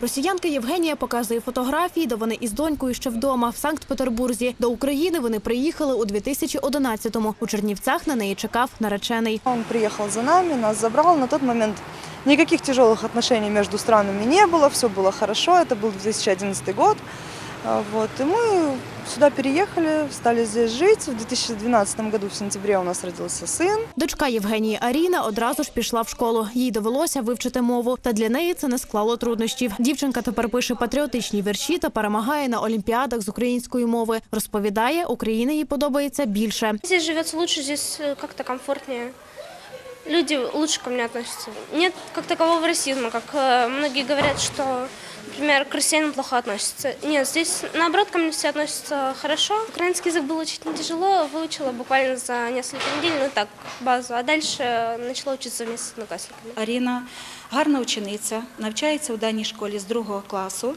Росіянка Євгенія показує фотографії, де вони із донькою ще вдома в Санкт-Петербурзі. До України вони приїхали у 2011-му. У Чернівцях на неї чекав наречений. Он приехал за нами, нас забрал. На тот момент никаких тяжелых отношений между странами не было, все было хорошо. Это был 2011 год. А, Вот. И мы сюда переехали, стали здесь жить. В 2012 году в сентябре у нас родился сын. Дочка Євгенії Аріна одразу ж пішла в школу. Їй довелося вивчити мову, та для неї це не склало труднощів. Дівчинка тепер пише патріотичні вірші та перемагає на олімпіадах з української мови. Розповідає, Україна їй подобається більше. Здесь живется лучше, здесь э, как-то комфортнее. Люди лучше ко мне относятся. Нет как такового расизма, как э, многие говорят, что, например, к россиянам плохо относятся. Нет, здесь наоборот ко мне все относятся хорошо. Украинский язык было учить не тяжело, выучила буквально за несколько недель, ну так, базу. А дальше начала учиться вместе с одноклассниками. Аріна гарна учениця, навчається у даній школі з другого класу е,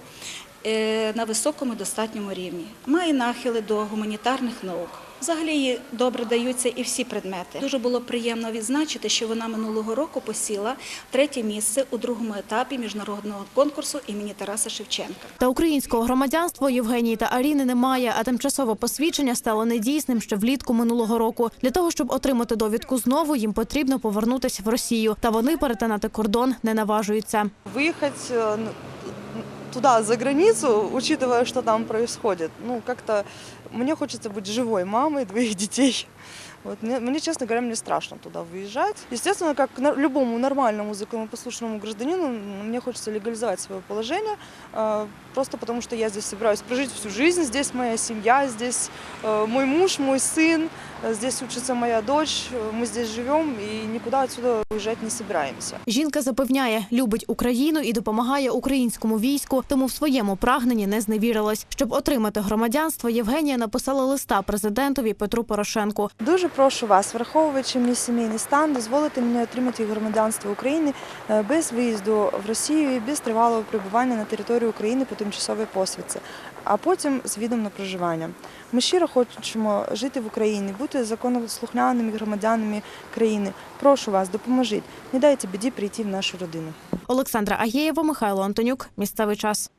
на високому достатньому рівні. Має нахили до гуманітарних наук. Взагалі їй добре даються і всі предмети. Дуже було приємно відзначити, що вона минулого року посіла третє місце у другому етапі міжнародного конкурсу імені Тараса Шевченка. Та українського громадянства Євгенії та Аріни немає, а тимчасове посвідчення стало недійсним ще влітку минулого року. Для того, щоб отримати довідку знову, їм потрібно повернутися в Росію. Та вони перетинати кордон не наважуються. Э, н- туда, за границу, учитывая, что там происходит. Ну, как-то мне хочется быть живой мамой двоих детей. Вот, мне, мне, честно говоря, мне страшно туда выезжать. Естественно, как на- любому нормальному законопослушному гражданину, м, мне хочется легализовать свое положение, э, просто потому что я здесь собираюсь прожить всю жизнь, здесь моя семья, здесь э, мой муж, мой сын, э, здесь учится моя дочь, э, мы здесь живем и никуда отсюда уезжать не собираемся. Жінка запевняє, любить Україну і допомагає українському війську, тому в своєму прагненні не зневірилась. Щоб отримати громадянство, Євгенія написала листа президентові Петру Порошенку. Дуже прошу вас, враховуючи мій сімейний стан, дозволити мені отримати громадянство України е, без виїзду в Росію і без тривалого перебування на території України по тимчасовій посвідці, а потім з відом на проживання. Ми щиро хочемо жити в Україні, бути законослухняними громадянами країни. Прошу вас, допоможіть. Не дайте біді прийти в нашу родину. Олександра Агєєва, Михайло Антонюк. Місцевий час.